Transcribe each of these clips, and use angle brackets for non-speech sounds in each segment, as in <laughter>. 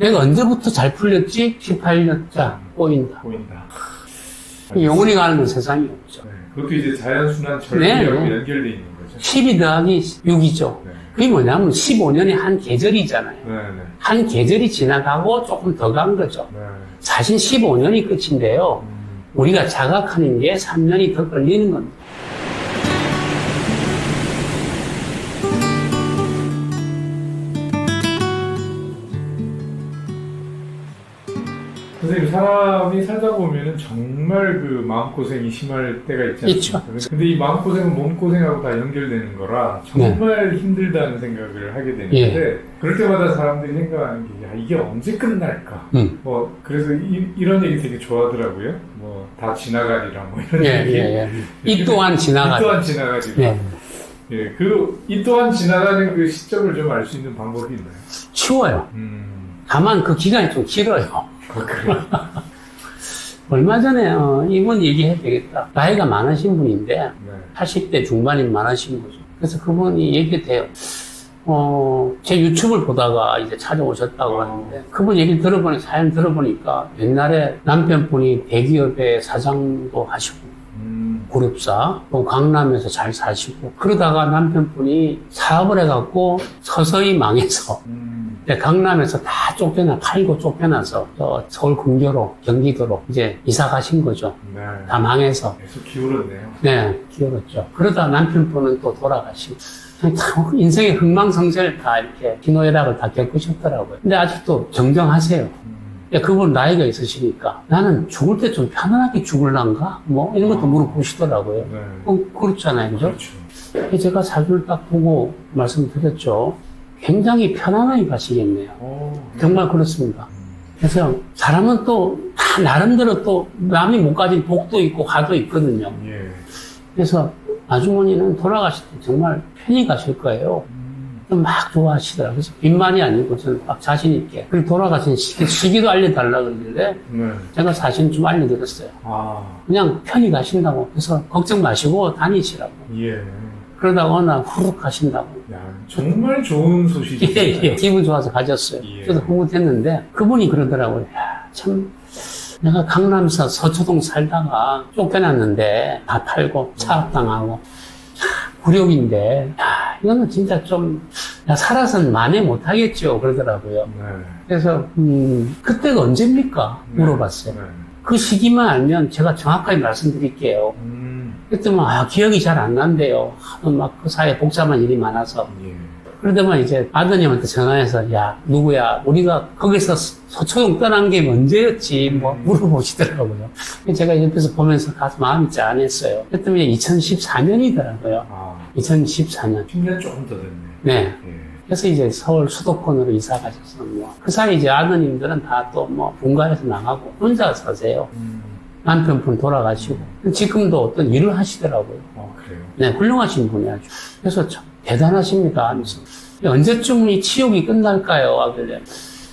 내가 언제부터 잘 풀렸지? 18년짜 꼬인다. 보인다. 영혼이 가는 건 세상이 없죠. 네, 그것도 이제 자연순환 네, 절기하고 네. 연결돼 있는 거죠. 12 더하기 6이죠. 네. 그게 뭐냐면 15년이 한 계절이잖아요. 네, 네. 한 계절이 지나가고 조금 더 간 거죠. 네. 사실 15년이 끝인데요. 음, 우리가 자각하는 게 3년이 더 걸리는 겁니다. 선생님 사람이 살다 보면은 정말 그 마음고생이 심할 때가 있지 있죠. 않습니까? 근데 이 마음고생은 몸고생하고 다 연결되는 거라 정말 힘들다는 생각을 하게 되는데 그럴 때마다 사람들이 생각하는 게 야, 이게 언제 끝날까? 음. 뭐 그래서 이, 런 얘기 되게 좋아하더라고요. 뭐 다 지나가리라 뭐 이런 예, 얘기. 예, 예. 이 또한 이 지나가죠. 또한 지나가리라. 네. 예, 그 이 또한 지나가는 그 시점을 좀 알 수 있는 방법이 있나요? 쉬워요. 음, 다만 그 기간이 좀 길어요. 그, 그래요. 얼마 전에 어, 이분 얘기해도 되겠다. 나이가 많으신 분인데 네. 80대 중반이 많으신 거죠. 그래서 그분이 얘기를 해요. 어, 제 유튜브를 보다가 이제 찾아오셨다고 어. 하는데, 그분 얘기를 들어보니, 사연 들어보니까, 옛날에 남편분이 대기업의 사장도 하시고, 또 강남에서 잘 사시고, 그러다가 남편분이 사업을 해갖고 서서히 망해서, 음, 강남에서 다 쫓겨나, 팔고 쫓겨나서, 저 서울 근교로, 경기도로 이제 이사 가신 거죠. 네. 다 망해서. 계속 기울었네요. 네, 기울었죠. 그러다 남편분은 또 돌아가시고. 참 인생의 흥망성쇠를 다 이렇게 기노애락을 다 겪으셨더라고요. 근데 아직도 정정하세요. 음, 야, 그분 나이가 있으시니까 나는 죽을 때 좀 편안하게 죽을란가? 뭐 이런 것도 물어보시더라고요. 네. 어, 그렇잖아요. 그죠? 그렇죠. 제가 사주를 딱 보고 말씀드렸죠. 굉장히 편안하게 가시겠네요. 어, 정말 그렇습니다. 음, 그래서 사람은 또 다 나름대로 또 남이 못 가진 복도 있고 화도 있거든요. 예. 그래서 아주머니는 돌아가실 때 정말 편히 가실 거예요. 음, 막 좋아하시더라고요. 그래서 빈말이 아니고 저는 막 자신 있게. 그리고 돌아가신 시기, 시기도 알려달라고 그러는데 네. 제가 사실 좀 알려드렸어요. 아, 그냥 편히 가신다고. 그래서 걱정 마시고 다니시라고. 예. 그러다가 어느 날 후룩 가신다고. 야, 정말 좋은 소식이네요. 예, 예. 기분 좋아서 가졌어요. 예. 그래서 흐뭇했는데 그분이 그러더라고요. 야, 참. 내가 강남서 서초동 살다가 쫓겨났는데 다 팔고 차압당하고 참 굴욕인데 야, 이거는 진짜 좀 야, 살아선 만회 못하겠죠 그러더라고요. 네. 그래서 음, 그때가 언제입니까? 물어봤어요. 네. 그 시기만 알면 제가 정확하게 말씀드릴게요. 음, 그랬더니 아, 기억이 잘 안 난대요. 하도 막 그 사이에 복잡한 일이 많아서. 예. 그러더만 이제 아드님한테 전화해서 야 누구야 우리가 거기서 서초동 떠난 게 언제였지 뭐 음. 물어보시더라고요. 제가 옆에서 보면서 가서 마음이 짠했어요. 그랬더니 2014년이더라고요. 아, 2014년. 10년 조금 더 됐네. 네. 예. 그래서 이제 서울 수도권으로 이사 가셔서 뭐. 그 사이 이제 아드님들은 다 또 뭐 분가해서 나가고 혼자 사세요. 음, 남편분 돌아가시고. 지금도 어떤 일을 하시더라고요. 어, 그래요. 네, 훌륭하신 분이 아주. 그래서 참 대단하십니다. 하면서. 언제쯤 이 치욕이 끝날까요? 하길래.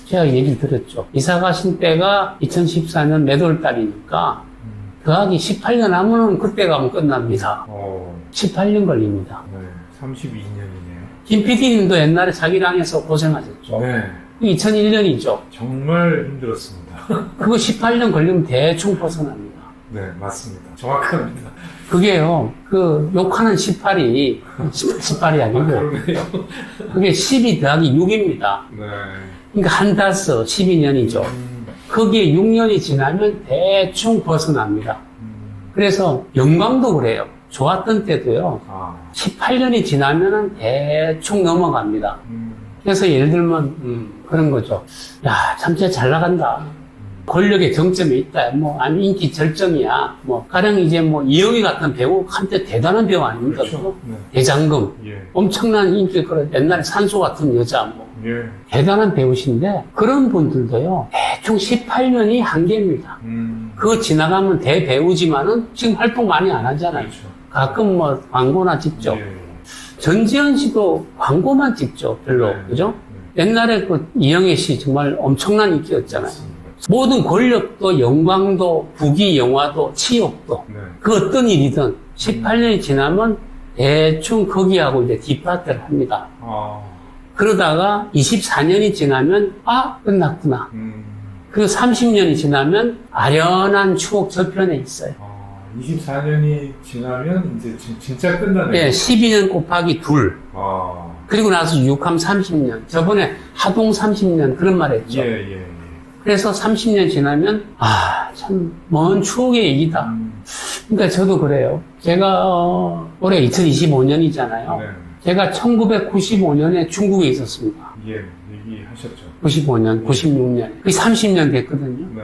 제가 얘기를 드렸죠. 이사 가신 때가 2014년 매월 달이니까 음, 더하기 18년 하면은 그때 가면 끝납니다. 어, 18년 18년 걸립니다. 네. 32년이네요. 김 PD님도 옛날에 자기랑해서 고생하셨죠. 네. 2001년이죠. 정말 힘들었습니다. 그거 18년 걸리면 대충 벗어납니다. 네, 맞습니다. 정확합니다. 그게요, 그 욕하는 18이, 18이 아, 아니고. 그게 12 더하기 6입니다. 네. 그러니까 한 다스 12년이죠. 음, 거기에 6년이 지나면 대충 벗어납니다. 음, 그래서 영광도 그래요. 좋았던 때도요. 아, 18년이 지나면은 대충 넘어갑니다. 음, 그래서 예를 들면 음, 그런 거죠. 야, 참 진짜 잘 나간다. 권력의 정점에 있다. 뭐 아니 인기 절정이야. 뭐 가령 이제 뭐 이영희 같은 배우 한때 대단한 배우 아닙니까? 그렇죠. 네. 대장금 예. 엄청난 인기 그런 옛날에 산소 같은 여자 뭐 예. 대단한 배우신데 그런 분들도요 대충 18년이 한계입니다. 음, 그거 지나가면 대배우지만은 지금 활동 많이 안 하잖아요. 그렇죠. 가끔 뭐 광고나 찍죠. 예. 전지현 씨도 광고만 찍죠. 별로 네. 그죠? 네. 옛날에 그 이영애 씨 정말 엄청난 인기였잖아요. 모든 권력도 영광도 부귀 영화도 치욕도 네. 그 어떤 일이든 18년이 지나면 대충 거기하고 이제 뒷바트를 합니다. 아, 그러다가 24년이 지나면 아 끝났구나. 음. 그리고 30년이 지나면 아련한 추억 저편에 있어요. 아, 24년이 지나면 이제 진, 진짜 끝나네요. 예, 12년 곱하기 둘. 아, 그리고 나서 6함 30년. 저번에 하동 30년 그런 말 했죠. 예, 예, 예. 그래서 30년 지나면 아, 참 먼 추억의 얘기다. 음, 그러니까 저도 그래요. 제가 어, 올해 2025년이잖아요. 네. 제가 1995년에 중국에 있었습니다. 예, 얘기하셨죠. 95년, 96년. 그게 30년 됐거든요. 네.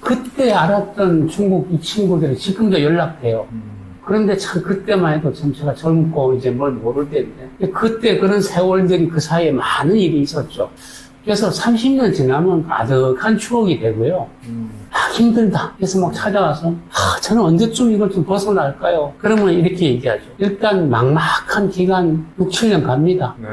그때 알았던 중국 이 친구들이 지금도 연락돼요. 음, 그런데 참 그때만 해도 참 제가 젊고 이제 뭘 모를 때인데 그때 그런 세월들이 그 사이에 많은 일이 있었죠. 그래서 30년 지나면 가득한 추억이 되고요. 음, 아, 힘들다. 그래서 막 찾아와서, 아, 저는 언제쯤 이걸 좀 벗어날까요? 그러면 이렇게 얘기하죠. 일단 막막한 기간 6, 7년 갑니다. 네.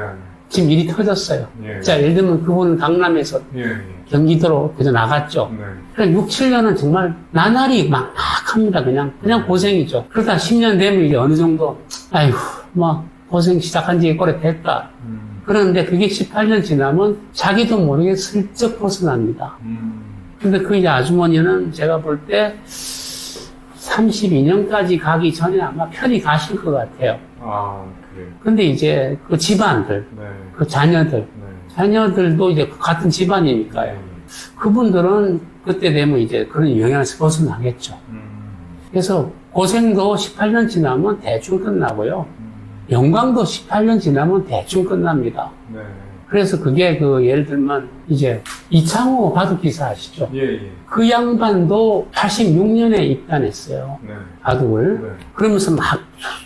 지금 일이 터졌어요. 예. 자, 예를 들면 그분은 강남에서 예, 예. 경기도로 그저 나갔죠. 네. 그럼 6, 7년은 정말 나날이 막막합니다. 그냥, 그냥 고생이죠. 그러다 10년 되면 이제 어느 정도, 아이고, 막 고생 시작한 지 오래 됐다. 음, 그런데 그게 18년 지나면 자기도 모르게 슬쩍 벗어납니다. 음, 근데 그 이제 아주머니는 제가 볼 때 32년까지 가기 전에 아마 편히 가실 것 같아요. 아, 그래요. 근데 이제 그 집안들, 네. 그 자녀들, 네. 자녀들도 이제 같은 집안이니까요. 그분들은 그때 되면 이제 그런 영향에서 벗어나겠죠. 음, 그래서 고생도 18년 지나면 대충 끝나고요. 음, 영광도 18년 지나면 대충 끝납니다. 네. 그래서 그게 그 예를 들면 이제 이창호 바둑 기사 아시죠? 예, 예. 그 양반도 86년에 입단했어요. 네. 바둑을. 네. 그러면서 막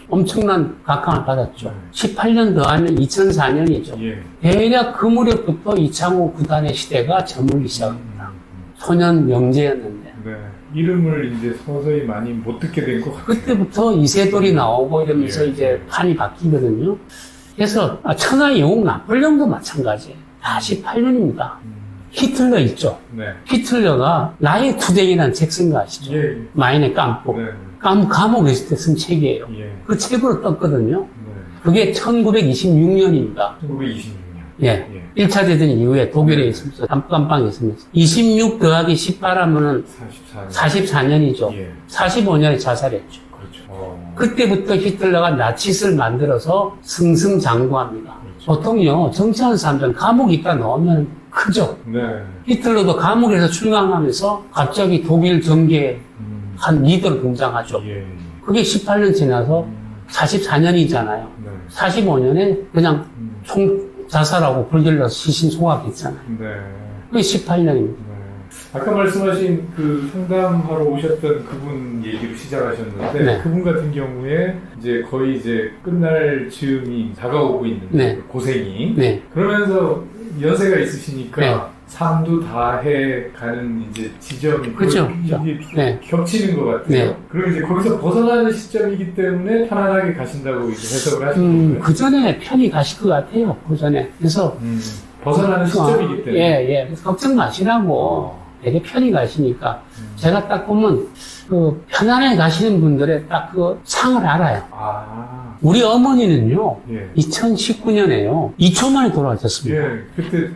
엄청난 각광을 받았죠. 네. 18년 더하면 2004년이죠. 예. 대략 그 무렵부터 이창호 구단의 시대가 저물기 시작합니다. 음, 소년 명제였는데. 네. 이름을 이제 서서히 많이 못 듣게 된 것 같아요. 그때부터 이세돌이 나오고 이러면서 예. 이제 판이 바뀌거든요. 그래서 아, 천하의 영웅 나폴레옹도 마찬가지예요. 다 18년입니다. 음, 히틀러 있죠. 네. 히틀러가 나의 투쟁이라는 책 쓴 거 아시죠? 예. 마인의 깜고. 네. 감, 감옥에 있을 때 쓴 책이에요. 예. 그 책으로 떴거든요. 네. 그게 1926년입니다. 1926년. 예. 예. 1차 대전 이후에 독일에 있으면서 깜깜방에 있으면서 26 더하기 18 하면은 44년. 44년이죠. 예. 45년에 자살했죠. 그렇죠. 어. 그때부터 히틀러가 나치스를 만들어서 승승장구합니다. 그렇죠. 보통요, 정치하는 사람들은 감옥에 있다 넣으면 크죠. 네. 히틀러도 감옥에서 출강하면서 갑자기 독일 정계에 음, 한 리더로 등장하죠. 예. 그게 18년 지나서 음, 44년이잖아요. 네. 45년에 그냥 음, 총 자살하고 불질러서 시신 소각했잖아요. 네. 그게 18년입니다. 네. 아까 말씀하신 그 상담하러 오셨던 그분 얘기로 시작하셨는데 네. 그분 같은 경우에 이제 거의 이제 끝날 즈음이 다가오고 있는 네. 그 고생이 네. 그러면서 연세가 있으시니까 네. 삶도 다 해가는 이제 지점이 그렇죠. 이게 네. 겹치는 것 같아요. 네. 그리고 이제 거기서 벗어나는 시점이기 때문에 편안하게 가신다고 이제 해석을 하신 음, 거예요. 그 전에 편히 가실 것 같아요. 그 전에. 그래서 음, 벗어나는 시점이기 때문에. 예, 예. 그래서 걱정 마시라고 되게 편히 가시니까 음. 제가 딱 보면 그 편안하게 가시는 분들의 딱 그 상을 알아요. 아, 우리 어머니는요, 예. 2019년에요. 2초 만에 돌아가셨습니다. 예, 그때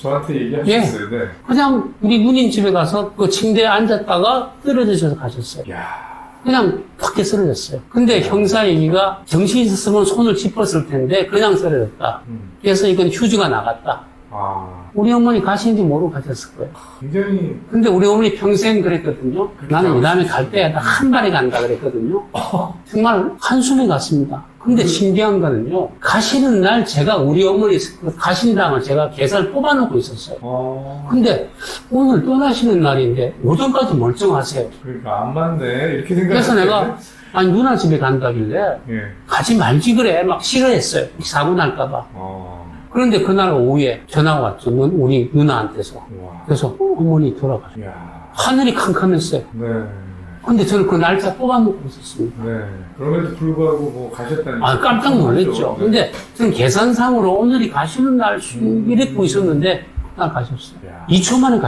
저한테 얘기하셨어요. 네. 그냥 우리 누님 집에 가서 그 침대에 앉았다가 쓰러지셔서 가셨어요. 야, 그냥 밖에 쓰러졌어요. 근데 형사 얘기가 정신이 있었으면 손을 짚었을 텐데 그냥 쓰러졌다. 음, 그래서 이건 휴지가 나갔다. 아, 우리 어머니 가시는지 모르고 가셨을 거예요. 굉장히 근데 우리 어머니 평생 그랬거든요. 그렇게 나는 이 다음에 갈 때마다 한 발에 간다 그랬거든요. 정말 한숨에 갔습니다. 근데 신기한 거는요. 가시는 날 제가 우리 어머니 그 가신당을 제가 계산을 뽑아놓고 있었어요. 어, 근데 오늘 떠나시는 날인데 오전까지 멀쩡하세요. 그러니까 안 맞네 이렇게 생각. 그래서 내가 아니 누나 집에 간다길래 예, 가지 말지 그래 막 싫어했어요. 사고 날까봐. 어, 그런데 그날 오후에 전화가 왔죠. 눈- 우리 누나한테서. 와, 그래서 어, 어머니 돌아가셨어요. 야, 하늘이 캄캄했어요. 네, 근데 저는 그 날짜 뽑아놓고 있었습니다. 네. 그럼에도 불구하고 뭐 가셨다니. 아, 깜짝 놀랐죠. 네. 근데 저는 계산상으로 오늘이 가시는 날 수- 이랬고 있었는데 날 가셨어요. 야. 2초 만에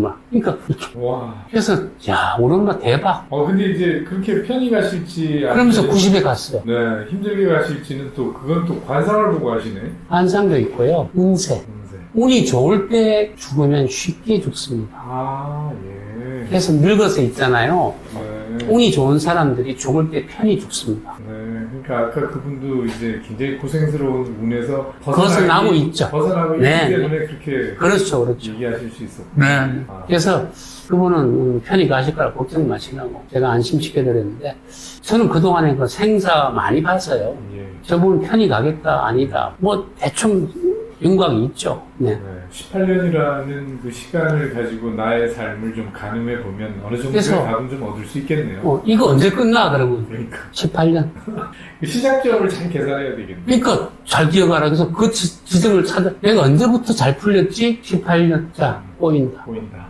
막. 그러니까, 이렇게. 와. 그래서, 야, 엄마 대박. 어, 근데 이제 그렇게 편히 가실지. 그러면서 아니면 90에 갔어요. 네, 힘들게 가실지는 또, 그건 또 관상을 보고 하시네. 환상도 있고요. 운세. 운세. 운이 좋을 때 죽으면 쉽게 죽습니다. 아, 예. 그래서 늙어서 있잖아요. 네. 운이 좋은 사람들이 죽을 때 편히 죽습니다. 네, 그러니까 아까 그분도 이제 굉장히 고생스러운 운에서 벗어나고 있죠. 벗어나고 네. 있기 때문에 그렇게 그렇죠, 그렇죠. 얘기하실 수 있었고. 네. 아. 그래서 그분은 음, 편히 가실 거라 걱정 마시라고 제가 안심시켜드렸는데 저는 그동안에 그 생사 많이 봤어요. 예. 저분 편히 가겠다, 아니다. 뭐 대충 윤곽이 있죠. 네. 네, 18년이라는 그 시간을 가지고 나의 삶을 좀 가늠해 보면 어느 정도의 그래서- 답은 좀 얻을 수 있겠네요. 어, 이거 언제 끝나? 그러면 그러니까 18년. 그 시작점을 잘 계산해야 되겠네. 그러니까 잘 기억하라. 그래서 그 지- 지점을 찾아. 내가 언제부터 잘 풀렸지? 18년. 자, 보인다. 보인다.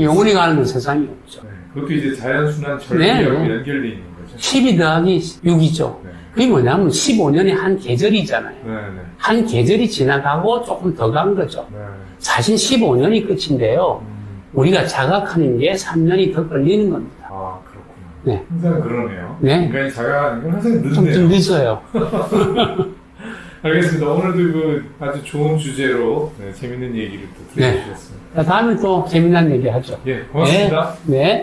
영원히 가는 건 세상이 없죠. 네, 그것도 이제 자연순환 네, 절기하고 네. 연결돼 있는 거죠. 12 더하기 6이죠. 네, 그게 뭐냐면 15년이 한 계절이잖아요. 네, 네. 한 계절이 지나가고 조금 더 간 거죠. 네. 사실 15년이 끝인데요. 음, 우리가 자각하는 게 3년이 더 걸리는 겁니다. 아 그렇구나. 네. 항상 그러네요. 네. 인간이 자각하는 건 항상 좀, 늦네요. 좀 늦어요. <laughs> 알겠습니다. 오늘도 그 아주 좋은 주제로 네, 재밌는 얘기를 또 네. 들려주셨습니다. 자, 다음에 또 재미난 얘기 하죠. 예, 고맙습니다. 네. 네.